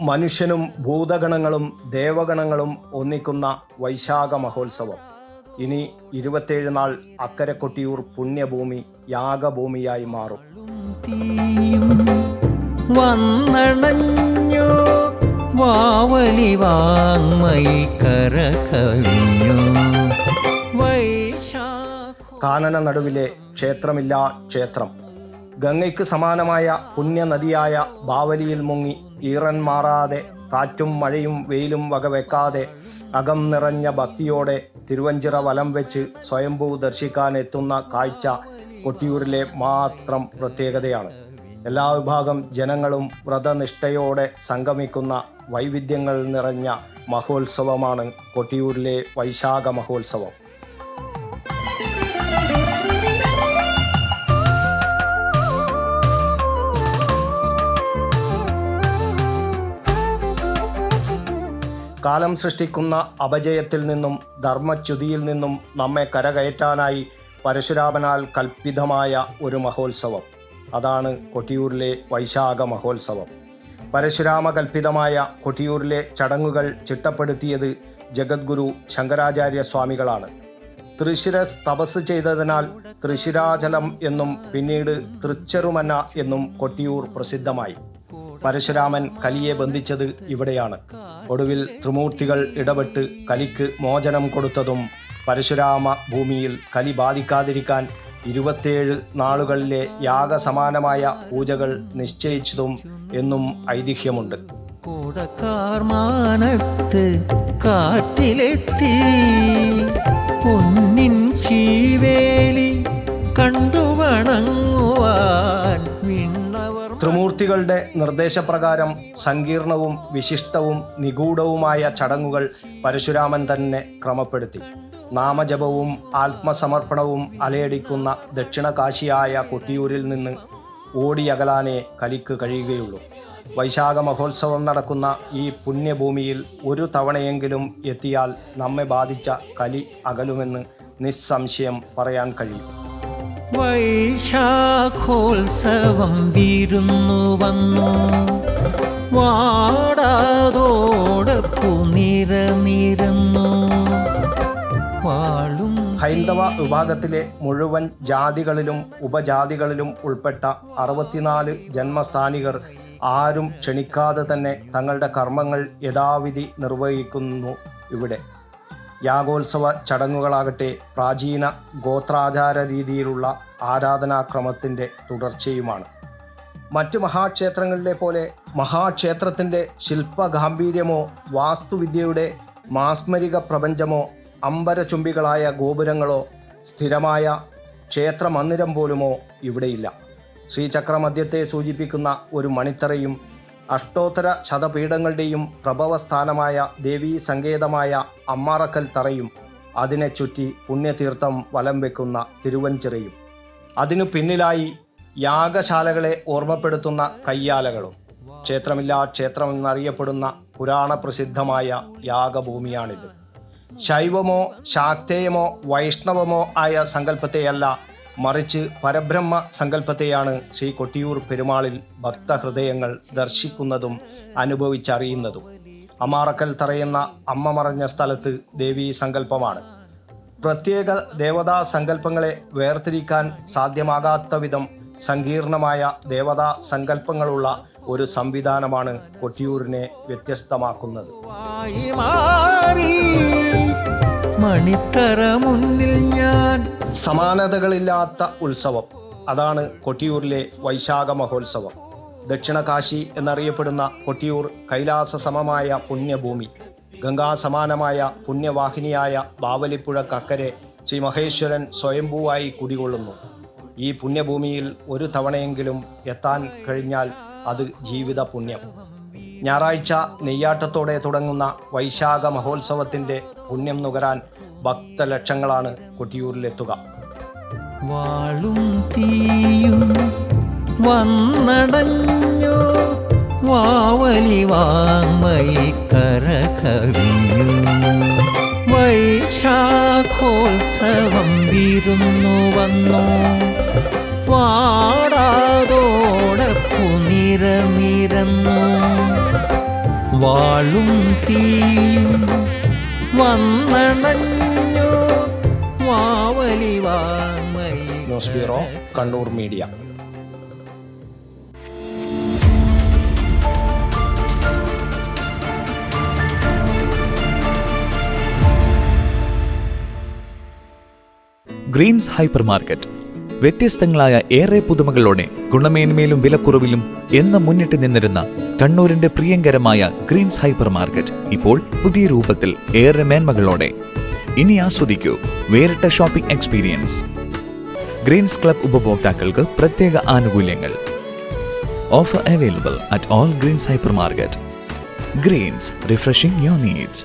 മനുഷ്യനും ഭൂതഗണങ്ങളും ദേവഗണങ്ങളും ഒന്നിക്കുന്ന വൈശാഖ മഹോത്സവം. ഇനി ഇരുപത്തേഴ് നാൾ അക്കരെ കൊട്ടിയൂർ പുണ്യഭൂമി യാഗഭൂമിയായി മാറും. വന്നണഞ്ഞു വാവലി വാങ്മയി കരകവിഞ്ഞു. വൈശാഖ കാനന നടുവിലെ ക്ഷേത്രമില്ല ക്ഷേത്രം. ഗംഗയ്ക്ക് സമാനമായ പുണ്യനദിയായ ബാവലിയിൽ മുങ്ങി ഈറൻ മാറാതെ കാറ്റും മഴയും വെയിലും വകവെക്കാതെ അകം നിറഞ്ഞ ഭക്തിയോടെ തിരുവഞ്ചിറ വലം വെച്ച് സ്വയംഭൂ ദർശിക്കാൻ എത്തുന്ന കാഴ്ച കൊട്ടിയൂരിലെ മാത്രം പ്രത്യേകതയാണ്. എല്ലാ വിഭാഗം ജനങ്ങളും വ്രതനിഷ്ഠയോടെ സംഗമിക്കുന്ന വൈവിധ്യങ്ങൾ നിറഞ്ഞ മഹോത്സവമാണ് കൊട്ടിയൂരിലെ വൈശാഖ മഹോത്സവം. കാലം സൃഷ്ടിക്കുന്ന അപജയത്തിൽ നിന്നും ധർമ്മച്യുതിയിൽ നിന്നും നമ്മെ കരകയറ്റാനായി പരശുരാമനാൽ കൽപ്പിതമായ ഒരു മഹോത്സവം. അതാണ് കൊട്ടിയൂരിലെ വൈശാഖ മഹോത്സവം. പരശുരാമ കൽപ്പിതമായ കൊട്ടിയൂരിലെ ചടങ്ങുകൾ ചിട്ടപ്പെടുത്തിയത് ജഗദ്ഗുരു ശങ്കരാചാര്യ സ്വാമികളാണ്. തൃശിരസ് തപസ് ചെയ്തതിനാൽ തൃശിരാചലം എന്നും പിന്നീട് തൃച്ചെറുമന എന്നും കൊട്ടിയൂർ പ്രസിദ്ധമായി. പരശുരാമൻ കലിയെ ബന്ധിച്ചത് ഇവിടെയാണ്. ഒടുവിൽ ത്രിമൂർത്തികൾ ഇടപെട്ട് കലിക്ക് മോചനം കൊടുത്തതും പരശുരാമ ഭൂമിയിൽ കലി ബാധിക്കാതിരിക്കാൻ ഇരുപത്തേഴ് നാളുകളിലെ യാഗസമാനമായ പൂജകൾ നിശ്ചയിച്ചതും എന്നും ഐതിഹ്യമുണ്ട്. കൂടക്കാർമാനത്ത് കാറ്റിലെത്തി. പൊന്നിൻ ശീവേലി കണ്ടുവണങ്ങു വിണ്ണവർ ത്രിമൂർത്തികളുടെ നിർദ്ദേശപ്രകാരം സങ്കീർണവും വിശിഷ്ടവും നിഗൂഢവുമായ ചടങ്ങുകൾ പരശുരാമൻ തന്നെ ക്രമപ്പെടുത്തി. നാമജപവും ആത്മസമർപ്പണവും അലയടിക്കുന്ന ദക്ഷിണകാശിയായ കൊട്ടിയൂരിൽ നിന്ന് ഓടിയകലാനേ കലിക്ക് കഴിയുകയുള്ളൂ. വൈശാഖ മഹോത്സവം നടക്കുന്ന ഈ പുണ്യഭൂമിയിൽ ഒരു തവണയെങ്കിലും എത്തിയാൽ നമ്മെ ബാധിച്ച കലി അകലുമെന്ന് നിസ്സംശയം പറയാൻ കഴിയും. വൈശാഖോത്സവം വിരുന്നു വന്നു. വാടാതോടൊപ്പു നിര ഹൈന്ദവ വിഭാഗത്തിലെ മുഴുവൻ ജാതികളിലും ഉപജാതികളിലും ഉൾപ്പെട്ട അറുപത്തിനാല് ജന്മസ്ഥാനികർ ആരും ക്ഷണിക്കാതെ തന്നെ തങ്ങളുടെ കർമ്മങ്ങൾ യഥാവിധി നിർവഹിക്കുന്നു ഇവിടെ. യാഗോത്സവ ചടങ്ങുകളാകട്ടെ പ്രാചീന ഗോത്രാചാര രീതിയിലുള്ള ആരാധനാക്രമത്തിന്റെ തുടർച്ചയുമാണ്. മറ്റു മഹാക്ഷേത്രങ്ങളിലെ പോലെ മഹാക്ഷേത്രത്തിന്റെ ശില്പഗാംഭീര്യമോ വാസ്തുവിദ്യയുടെ മാസ്മരിക പ്രപഞ്ചമോ അമ്പരചുംബികളായ ഗോപുരങ്ങളോ സ്ഥിരമായ ക്ഷേത്രമന്ദിരം പോലുമോ ഇവിടെയില്ല. ശ്രീചക്രമധ്യത്തെ സൂചിപ്പിക്കുന്ന ഒരു മണിത്തറയും അഷ്ടോത്തര ശതപീഠങ്ങളുടെയും പ്രഭവസ്ഥാനമായ ദേവീ സങ്കേതമായ അമ്മാറക്കൽ തറയും അതിനെ ചുറ്റി പുണ്യതീർത്ഥം വലം വെക്കുന്ന തിരുവഞ്ചിറയും. അതിനു പിന്നിലായി യാഗശാലകളെ ഓർമ്മപ്പെടുത്തുന്ന കയ്യാലകളും. ക്ഷേത്രമില്ലാ ക്ഷേത്രം എന്നറിയപ്പെടുന്ന പുരാണ പ്രസിദ്ധമായ യാഗഭൂമിയാണിത്. ശൈവമോ ശാക്തേയമോ വൈഷ്ണവമോ ആയ സങ്കല്പത്തെയല്ല മറിച്ച് പരബ്രഹ്മ സങ്കല്പത്തെയാണ് ശ്രീ കൊട്ടിയൂർ പെരുമാളിൽ ഭക്തഹൃദയങ്ങൾ ദർശിക്കുന്നതും അനുഭവിച്ചറിയുന്നതും. അമാറക്കൽ തറയുന്ന അമ്മ മറഞ്ഞ സ്ഥലത്ത് ദേവീ സങ്കല്പമാണ്. പ്രത്യേക ദേവതാ സങ്കല്പങ്ങളെ വേർതിരിക്കാൻ സാധ്യമാകാത്ത വിധം സങ്കീർണമായ ദേവതാ സങ്കല്പങ്ങളുള്ള ഒരു സംവിധാനമാണ് കൊട്ടിയൂരിനെ വ്യത്യസ്തമാക്കുന്നത്. മണിത്തറ മുന്നിൽ ഞാൻ സമാനതകളില്ലാത്ത ഉത്സവം. അതാണ് കൊട്ടിയൂരിലെ വൈശാഖ മഹോത്സവം. ദക്ഷിണ കാശി എന്നറിയപ്പെടുന്ന കൊട്ടിയൂർ കൈലാസ സമമായ പുണ്യഭൂമി ഗംഗാസമാനമായ പുണ്യവാഹിനിയായ ബാവലിപ്പുഴ കക്കരെ ശ്രീ മഹേശ്വരൻ സ്വയംഭൂവായി കുടികൊള്ളുന്നു. ഈ പുണ്യഭൂമിയിൽ ഒരു തവണയെങ്കിലും എത്താൻ കഴിഞ്ഞാൽ അത് ജീവിത പുണ്യം. ഞായറാഴ്ച നെയ്യാട്ടത്തോടെ തുടങ്ങുന്ന വൈശാഖ മഹോത്സവത്തിന്റെ പുണ്യം നുകരാൻ ഭക്തലക്ഷങ്ങളാണ് കൊട്ടിയൂരിലെത്തുക വാളും തീയും വന്നടഞ്ഞോ. വാവലി വാങ്മയി കരകവിഞ്ഞു. വൈശാഖോത്സവം വിരുന്നു വന്നു. വാടാതോടെ പുനിരമിരന്നു. വാളും തീയും വാങ്മയി news bureau Kannur media. Greens hyper market. വ്യത്യസ്തങ്ങളായ ഏറെ പുതുമകളോടെ ഗുണമേന്മയിലും വിലക്കുറവിലും എന്ന് മുന്നിട്ട് നിന്നിരുന്ന കണ്ണൂരിന്റെ പ്രിയങ്കരമായ ഗ്രീൻസ് ഹൈപ്പർ മാർക്കറ്റ് ഇപ്പോൾ പുതിയ രൂപത്തിൽ ഏറെ മേന്മകളോടെ ഇനി ആസ്വദിക്കൂ വേറിട്ട ഷോപ്പിംഗ് എക്സ്പീരിയൻസ്. ഗ്രീൻസ് ക്ലബ് ഉപഭോക്താക്കൾക്ക് പ്രത്യേക ആനുകൂല്യങ്ങൾ. Offer available at all Greens hyper market Greens refreshing your needs.